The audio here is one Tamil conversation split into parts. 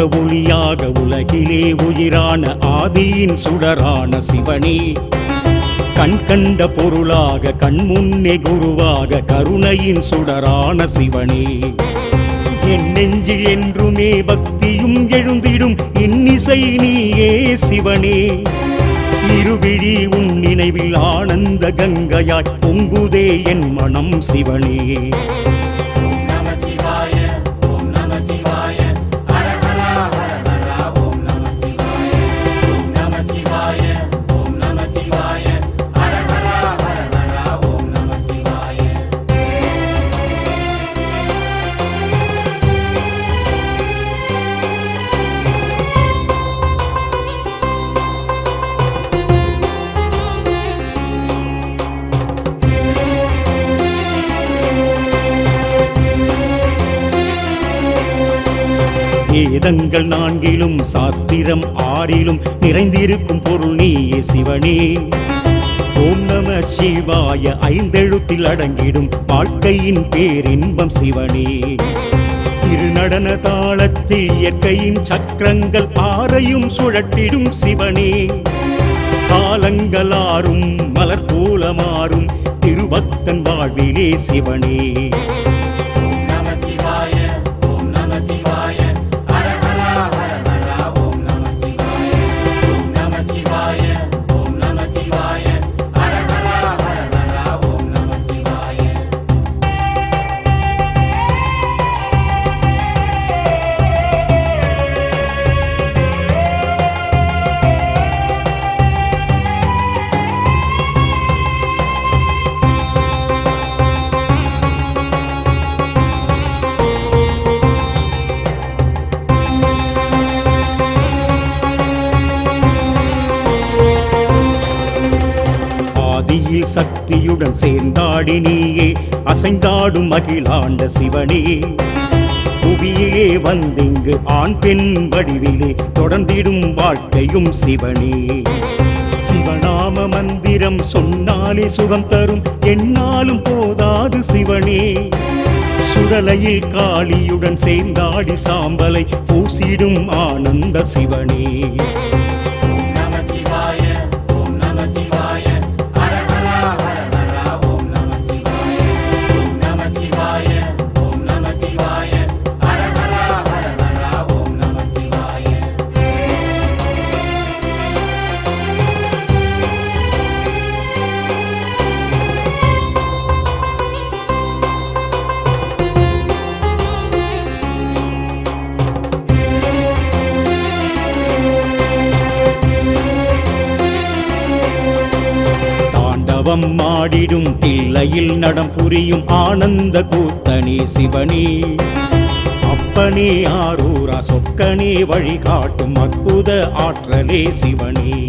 ஆக்க ஒளியாக உலகிலே உயிரான ஆதியின் சுடரான சிவனே. கண் கண்ட பொருளாக கண்முன்னே குருவாக கருணையின் சுடரான சிவனே. என் நெஞ்சில் என்றுமே பக்தியும் எழுந்திடும் இன்னிசை நீயே சிவனே. இருவிழி உன் நினைவில் ஆனந்த கங்கையாய் பொங்குதே என் மனம் சிவனே. வேதங்கள் நான்கிலும் சாஸ்திரம் ஆறிலும் நிறைந்திருக்கும் பொருள் நீயே சிவனே. ஓம் நம சிவாய ஐந்தெழுத்தில் அடங்கிடும் வாழ்க்கையின் பேரின்பம் சிவனே. திருநடன தாளத்தில் இயற்கையின் சக்கரங்கள் ஆறையும் சுழட்டிடும் சிவனே. காலங்களாரும் மலர் போலமாறும் திருபக்தன் வாழ்விலே சிவனே. சக்தியுடன் சேர்ந்தாடி நீயே. அசைந்தாடும் அகிலாண்ட சிவனே. புவியிலே வந்திங்கு ஆண் பெண் வடிவிலே தொடர்ந்திடும் வாழ்க்கையும் சிவனே. சிவநாம மந்திரம் சொன்னாலே சுகம் தரும். என்னாலும் போதாது சிவனே. சுடலையில் காளியுடன் சேர்ந்தாடி சாம்பலை பூசிடும் ஆனந்த சிவனே. தவம் மாடிடும் தில்லையில் நடம் புரியும் ஆனந்த கூத்தனே சிவனே. அப்பனே ஆரூரா சொக்கனே வழிகாட்டும் அற்புத ஆற்றலே சிவனே.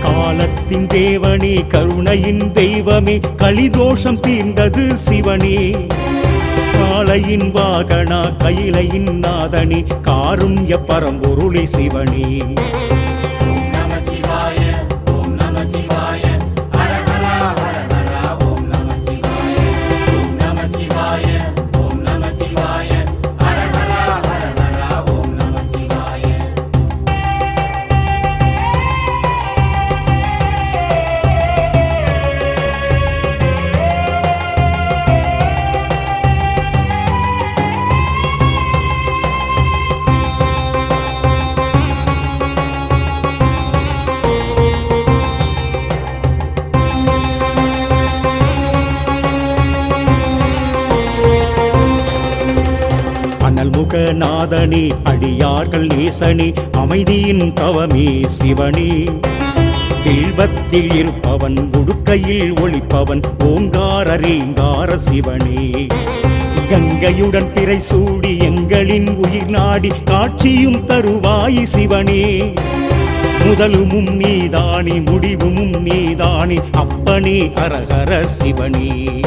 காலத்தின் தேவனே கருணையின் தெய்வமே கலிதோஷம் தீர்ந்தது சிவனே. காளையின் வாகனா கைலையின் நாதனி காருண்ய பரம்பொருளி சிவனே. நாதனி அடியார்கள் நேசனே அமைதியின் தவமே சிவனே. தில்பத்தில் இருப்பவன் உடுக்கையில் ஒளிப்பவன் ஓங்கார ரீங்கார சிவனே. கங்கையுடன் பிறை சூடி எங்களின் உயிர் நாடி காட்சியும் தருவாய் சிவனே. முதலுமும் நீதானி முடிவுமும் நீதானி அப்பனே அரஹர சிவனே.